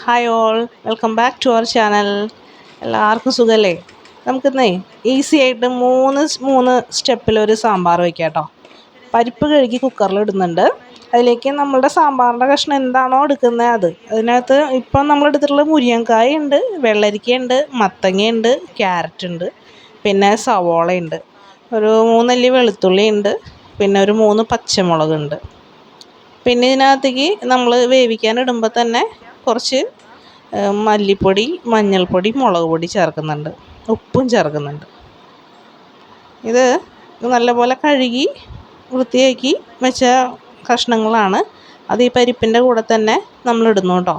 Hi all welcome back to our channel എല്ലാവർക്കും സുഖമല്ലേ നമുക്കിന്നേ easy ആയിട്ട് മൂന്ന് മൂന്ന് സ്റ്റെപ്പിൽ ഒരു സാമ്പാർ വയ്ക്കാം കേട്ടോ. പരിപ്പ് കഴുകി കുക്കറിൽ ഇടുന്നുണ്ട്. അതിലേക്ക് നമ്മളുടെ സാമ്പാറിന്റെ കഷ്ണം എന്താണോ എടുക്കുന്നത് അത്. അതിനകത്ത് ഇപ്പം നമ്മൾ എടുത്തിട്ടുള്ള മുരിയങ്കായ ഉണ്ട് വെള്ളരിക്കയുണ്ട് മത്തങ്ങയുണ്ട് ക്യാരറ്റ് ഉണ്ട് പിന്നെ സവോളയുണ്ട് ഒരു മൂന്നല്ലി വെളുത്തുള്ളി ഉണ്ട് പിന്നെ ഒരു മൂന്ന് പച്ചമുളകുണ്ട് പിന്നെ ഇതിനകത്തേക്ക് നമ്മൾ വേവിക്കാൻ ഇടുമ്പോൾ തന്നെ കുറച്ച് മല്ലിപ്പൊടി മഞ്ഞൾപ്പൊടി മുളക് പൊടി ചേർക്കുന്നുണ്ട്. ഉപ്പും ചേർക്കുന്നുണ്ട്. ഇത് നല്ലപോലെ കഴുകി വൃത്തിയാക്കി വെച്ച കഷ്ണങ്ങളാണ്. അത് ഈ പരിപ്പിന്റെ കൂടെ തന്നെ നമ്മൾ ഇടുന്നു കേട്ടോ.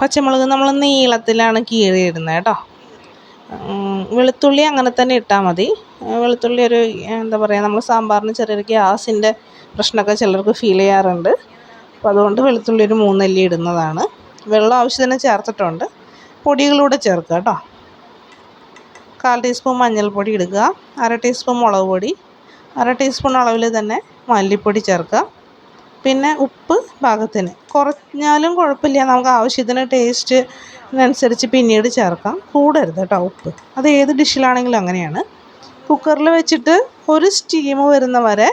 പച്ചമുളക് നമ്മൾ നീളത്തിലാണ് കീറിയിടുന്നത് കേട്ടോ. വെളുത്തുള്ളി അങ്ങനെ തന്നെ ഇട്ടാൽ മതി. വെളുത്തുള്ളി ഒരു എന്താ പറയുക നമ്മൾ സാമ്പാറിന് ചെറിയൊരു ഗ്യാസിന്റെ പ്രശ്നമൊക്കെ ചിലർക്ക് ഫീൽ ചെയ്യാറുണ്ട്. അപ്പോൾ അതുകൊണ്ട് വെളുത്തുള്ളി ഒരു മൂന്നല്ലി ഇടുന്നതാണ്. വെള്ളം ആവശ്യത്തിന് ചേർത്തിട്ടുണ്ട്. പൊടികളൂടെ ചേർക്കുക കേട്ടോ. കാൽ ടീസ്പൂൺ മഞ്ഞൾപ്പൊടി ഇടുക. അര ടീസ്പൂൺ മുളക് പൊടി. അര ടീസ്പൂൺ അളവിൽ തന്നെ മല്ലിപ്പൊടി ചേർക്കുക. പിന്നെ ഉപ്പ് പാകത്തിന് കുറഞ്ഞാലും കുഴപ്പമില്ല. നമുക്ക് ആവശ്യത്തിന് ടേസ്റ്റിനനുസരിച്ച് പിന്നീട് ചേർക്കാം. കൂടരുത് കേട്ടോ ഉപ്പ്. അത് ഏത് ഡിഷിലാണെങ്കിലും അങ്ങനെയാണ്. കുക്കറിൽ വെച്ചിട്ട് ഒരു സ്റ്റീം വരുന്ന വരെ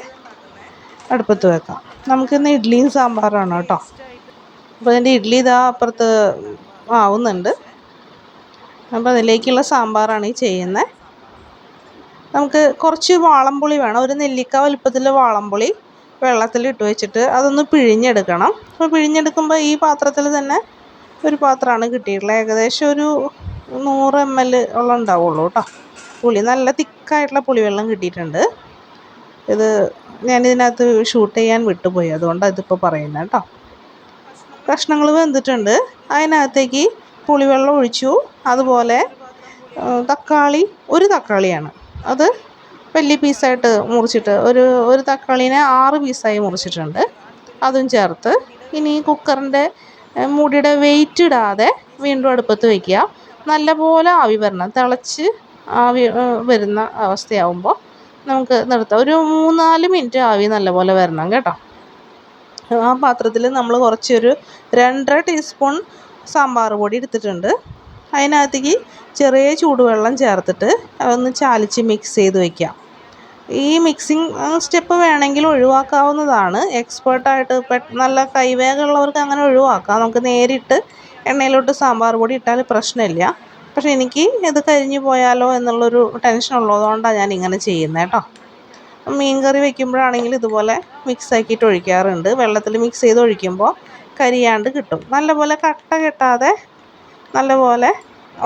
അടുപ്പത്ത് വെക്കാം. നമുക്കിന്ന് ഇഡ്ഡലിയും സാമ്പാറാണ് കേട്ടോ. അപ്പോൾ അതിന്റെ ഇഡ്ഡലി ഇതാ അപ്പുറത്ത് ആവുന്നുണ്ട്. അപ്പോൾ അതിലേക്കുള്ള സാമ്പാറാണ് ഈ ചെയ്യുന്നത് നമുക്ക് കുറച്ച് വാളംപുളി വേണം. ഒരു നെല്ലിക്ക വലുപ്പത്തിൽ വാളംപുളി വെള്ളത്തിലിട്ട് വെച്ചിട്ട് അതൊന്ന് പിഴിഞ്ഞെടുക്കണം. അപ്പോൾ പിഴിഞ്ഞെടുക്കുമ്പോൾ ഈ പാത്രത്തിൽ തന്നെ ഒരു പാത്രമാണ് കിട്ടിയിട്ടുള്ളത്. ഏകദേശം ഒരു നൂറ് എം എൽ ഉള്ള ഉണ്ടാവുള്ളൂ കേട്ടോ. പുളി നല്ല തിക്കായിട്ടുള്ള പുളിവെള്ളം കിട്ടിയിട്ടുണ്ട്. ഇത് ഞാൻ ഞാനിതിനകത്ത് ഷൂട്ട് ചെയ്യാൻ വിട്ടുപോയി. അതുകൊണ്ടാണ് ഇതിപ്പോൾ പറയുന്നത് കേട്ടോ കഷ്ണങ്ങൾ വെന്തിട്ടുണ്ട്. അതിനകത്തേക്ക് പുളിവെള്ളം ഒഴിച്ചു. അതുപോലെ തക്കാളി ഒരു തക്കാളിയാണ്. അത് വലിയ പീസായിട്ട് മുറിച്ചിട്ട് ഒരു ഒരു തക്കാളീനെ ആറ് പീസായി മുറിച്ചിട്ടുണ്ട്. അതും ചേർത്ത് ഇനി കുക്കറിന്റെ മുടിയുടെ വെയിറ്റ് ഇടാതെ വീണ്ടും അടുപ്പത്ത് വയ്ക്കുക നല്ലപോലെ ആവി വരണം. തിളച്ച് ആവി വരുന്ന അവസ്ഥയാവുമ്പോൾ നമുക്ക് നിർത്താം. ഒരു മൂന്നാൽ മിനിറ്റ് ആവി നല്ലപോലെ വരണം കേട്ടോ. ആ പാത്രത്തിൽ നമ്മൾ കുറച്ചൊരു രണ്ടര ടീസ്പൂൺ സാമ്പാർ പൊടി എടുത്തിട്ടുണ്ട്. അതിനകത്തേക്ക് ചെറിയ ചൂടുവെള്ളം ചേർത്തിട്ട് അതൊന്ന് ചാലിച്ച് മിക്സ് ചെയ്ത് വയ്ക്കാം ഈ മിക്സിങ് സ്റ്റെപ്പ് വേണമെങ്കിൽ ഒഴിവാക്കാവുന്നതാണ്. എക്സ്പേർട്ടായിട്ട് നല്ല കൈവേഗമുള്ളവർക്ക് അങ്ങനെ ഒഴിവാക്കാം. നമുക്ക് നേരിട്ട് എണ്ണയിലോട്ട് സാമ്പാർ പൊടി ഇട്ടാൽ പ്രശ്നമില്ല. പക്ഷേ എനിക്ക് ഇത് കരിഞ്ഞു പോയാലോ എന്നുള്ളൊരു ടെൻഷൻ ഉള്ളതുകൊണ്ടാണ് ഞാൻ ഇങ്ങനെ ചെയ്യുന്നത് കേട്ടോ മീൻ കറി വെക്കുമ്പോഴാണെങ്കിൽ ഇതുപോലെ മിക്സ് ആക്കിയിട്ട് ഒഴിക്കാറുണ്ട്. വെള്ളത്തിൽ മിക്സ് ചെയ്ത് ഒഴിക്കുമ്പോൾ കരിയാണ്ട് കിട്ടും. നല്ലപോലെ കട്ട കെട്ടാതെ നല്ലപോലെ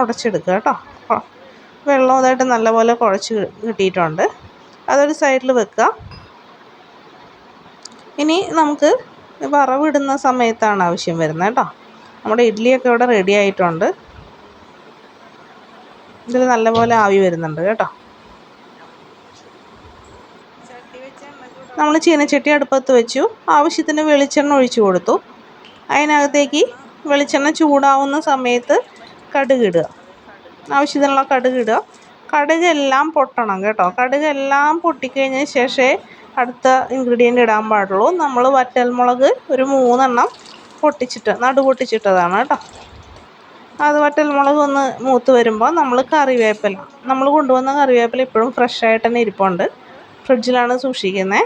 ഉടച്ചെടുക്കുക കേട്ടോ വെള്ളം ഇതായിട്ട് നല്ലപോലെ കുഴച്ച് കിട്ടിയിട്ടുണ്ട്. അതൊരു സൈഡിൽ വെക്കുക. ഇനി നമുക്ക് വറവിടുന്ന സമയത്താണ് ആവശ്യം വരുന്നത് കേട്ടോ നമ്മുടെ ഇഡ്ഡലിയൊക്കെ ഇവിടെ റെഡി ആയിട്ടുണ്ട്. ഇതിൽ നല്ലപോലെ ആവി വരുന്നുണ്ട് കേട്ടോ. നമ്മൾ ചീനച്ചട്ടി അടുപ്പത്ത് വെച്ചു. ആവശ്യത്തിന് വെളിച്ചെണ്ണ ഒഴിച്ചു കൊടുത്തു. അതിനകത്തേക്ക് വെളിച്ചെണ്ണ ചൂടാവുന്ന സമയത്ത് കടുക് ഇടുക. ആവശ്യത്തിനുള്ള കടുക് ഇടുക. കടുകെല്ലാം പൊട്ടണം കേട്ടോ. കടുകെല്ലാം പൊട്ടിക്കഴിഞ്ഞ ശേഷമേ അടുത്ത ഇൻഗ്രീഡിയന്റ് ഇടാൻ പാടുള്ളൂ. നമ്മൾ വറ്റൽമുളക് ഒരു മൂന്നെണ്ണം പൊട്ടിച്ചിട്ട് നടു പൊട്ടിച്ചിട്ടതാണ് കേട്ടോ. അത് വറ്റൽമുളക് ഒന്ന് മൂത്ത് വരുമ്പോൾ നമ്മൾ കറിവേപ്പില. നമ്മൾ കൊണ്ടുവന്ന കറിവേപ്പില ഇപ്പോഴും ഫ്രഷ് ആയിട്ട് തന്നെ ഇരിപ്പുണ്ട്. ഫ്രിഡ്ജിലാണ് സൂക്ഷിക്കുന്നത്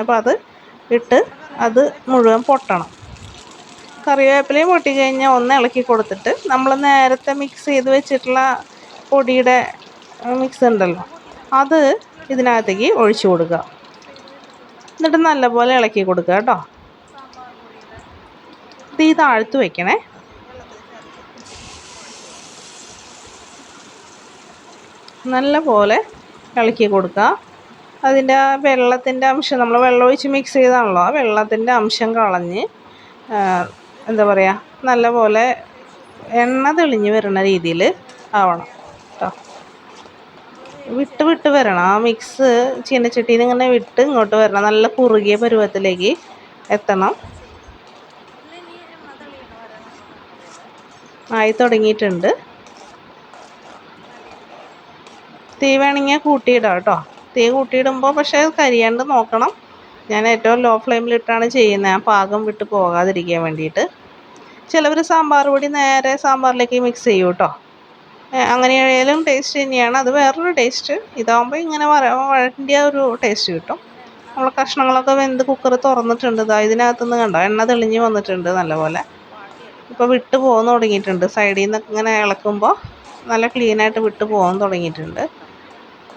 അപ്പോൾ അത് ഇട്ട് അത് മുഴുവൻ പൊട്ടണം. കറിവേപ്പിലയും പൊട്ടിക്കഴിഞ്ഞാൽ ഒന്ന് ഇളക്കി കൊടുത്തിട്ട് നമ്മൾ നേരത്തെ മിക്സ് ചെയ്ത് വെച്ചിട്ടുള്ള പൊടിയുടെ മിക്സ് ഉണ്ടല്ലോ അത് ഇതിനകത്തേക്ക് ഒഴിച്ചു കൊടുക്കുക. എന്നിട്ട് നല്ലപോലെ ഇളക്കി കൊടുക്കുക കേട്ടോ. ഇത് ഈ താഴ്ത്ത് വെക്കണേ. നല്ല പോലെ ഇളക്കി കൊടുക്കുക. അതിന്റെ ആ വെള്ളത്തിന്റെ അംശം നമ്മൾ വെള്ളം ഒഴിച്ച് മിക്സ് ചെയ്താണല്ലോ ആ വെള്ളത്തിന്റെ അംശം കളഞ്ഞ് എന്താ പറയുക നല്ല പോലെ എണ്ണ തെളിഞ്ഞ് വരുന്ന രീതിയിൽ ആവണം കേട്ടോ വിട്ട് വിട്ട് വരണം. ആ മിക്സ് ചീനച്ചട്ടിയിൽ നിന്ന് ഇങ്ങനെ വിട്ട് ഇങ്ങോട്ട് വരണം. നല്ല കുറുകിയ പരുവത്തിലേക്ക് എത്തണം. ആയി തുടങ്ങിയിട്ടുണ്ട്. തീ വേണമെങ്കിൽ കൂട്ടിയിടാം കേട്ടോ. തീ കൂട്ടിയിടുമ്പോൾ പക്ഷേ കരിയാണ്ട് നോക്കണം. ഞാൻ ഏറ്റവും ലോ ഫ്ലെയിമിലിട്ടാണ് ചെയ്യുന്നത്. ആ പാകം വിട്ട് പോകാതിരിക്കാൻ വേണ്ടിയിട്ട്. ചിലവർ സാമ്പാർ പൊടി നേരെ സാമ്പാറിലേക്ക് മിക്സ് ചെയ്യും കേട്ടോ. അങ്ങനെയായാലും ടേസ്റ്റ് തന്നെയാണ്. അത് വേറൊരു ടേസ്റ്റ് ഇതാകുമ്പോൾ ഇങ്ങനെ വര വഴറ്റിയ ഒരു ടേസ്റ്റ് കിട്ടും. നമ്മൾ കഷ്ണങ്ങളൊക്കെ വെന്ത് കുക്കർ തുറന്നിട്ടുണ്ട്. ഇതാ ഇതിനകത്തുനിന്ന് കണ്ടോ? എണ്ണ തെളിഞ്ഞ് വന്നിട്ടുണ്ട് നല്ലപോലെ. ഇപ്പോൾ വിട്ട് പോകാൻ തുടങ്ങിയിട്ടുണ്ട്. സൈഡിൽ നിന്ന് ഇങ്ങനെ ഇളക്കുമ്പോൾ നല്ല ക്ലീനായിട്ട് വിട്ട് പോകാൻ തുടങ്ങിയിട്ടുണ്ട്.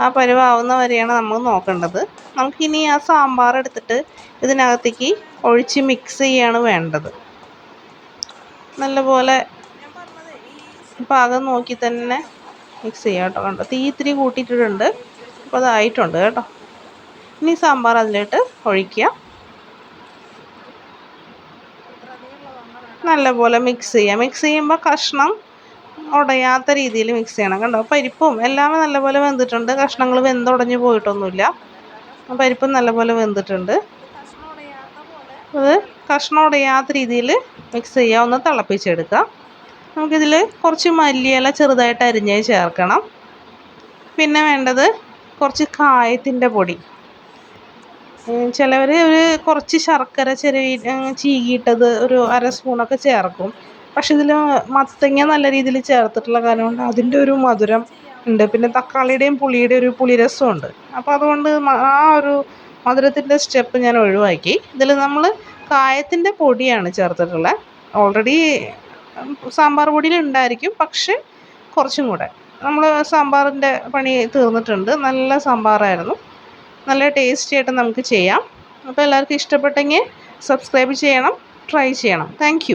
ആ പരുവാവുന്ന വരെയാണ് നമ്മൾ നോക്കേണ്ടത്. നമുക്കിനി ആ സാമ്പാർ എടുത്തിട്ട് ഇതിനകത്തേക്ക് ഒഴിച്ച് മിക്സ് ചെയ്യാണ് വേണ്ടത്. നല്ലപോലെ പാകം നോക്കി തന്നെ മിക്സ് ചെയ്യാം കേട്ടോ. കണ്ടോ? തീ ഇത്തിരി കൂട്ടിയിട്ടിട്ടുണ്ട്. അപ്പോൾ അതായിട്ടുണ്ട് കേട്ടോ. ഇനി സാമ്പാർ അതിലോട്ട് ഒഴിക്കുക നല്ലപോലെ മിക്സ് ചെയ്യുക മിക്സ് ചെയ്യുമ്പോൾ കഷ്ണം ഉടയാത്ത രീതിയിൽ മിക്സ് ചെയ്യണം കണ്ടോ? പരിപ്പും എല്ലാം നല്ലപോലെ വെന്തിട്ടുണ്ട്. കഷ്ണങ്ങൾ വെന്തുടഞ്ഞു പോയിട്ടൊന്നുമില്ല. പരിപ്പും നല്ലപോലെ വെന്തിട്ടുണ്ട്. അത് കഷ്ണം ഉടയാത്ത രീതിയിൽ മിക്സ് ചെയ്യുക ഒന്ന് തിളപ്പിച്ചെടുക്കുക നമുക്കിതിൽ കുറച്ച് മല്ലിയില ചെറുതായിട്ട് അരിഞ്ഞ് ചേർക്കണം. പിന്നെ വേണ്ടത് കുറച്ച് കായത്തിന്റെ പൊടി. ചിലവർ ഒരു കുറച്ച് ശർക്കര ചെറിയ ചീകിയിട്ടത് ഒരു അര സ്പൂണൊക്കെ ചേർക്കും. പക്ഷെ ഇതിൽ മത്തങ്ങ നല്ല രീതിയിൽ ചേർത്തിട്ടുള്ള കാരണം കൊണ്ട് അതിന്റെ ഒരു മധുരം ഉണ്ട്. പിന്നെ തക്കാളിയുടെയും പുളിയുടെയും ഒരു പുളിരസമുണ്ട് അപ്പോൾ അതുകൊണ്ട് ആ ഒരു മധുരത്തിന്റെ സ്റ്റെപ്പ് ഞാൻ ഒഴിവാക്കി. ഇതിൽ നമ്മൾ കായത്തിന്റെ പൊടിയാണ് ചേർത്തിട്ടുള്ളത് ഓൾറെഡി സാമ്പാർ പൊടിയിൽ ഉണ്ടായിരിക്കും. പക്ഷേ കുറച്ചും കൂടെ. നമ്മൾ സാമ്പാറിന്റെ പണി തീർന്നിട്ടുണ്ട്. നല്ല സാമ്പാറായിരുന്നു. നല്ല ടേസ്റ്റി ആയിട്ട് നമുക്ക് ചെയ്യാം. അപ്പോൾ എല്ലാവർക്കും ഇഷ്ടപ്പെട്ടെങ്കിൽ സബ്സ്ക്രൈബ് ചെയ്യണം ട്രൈ ചെയ്യണം. താങ്ക്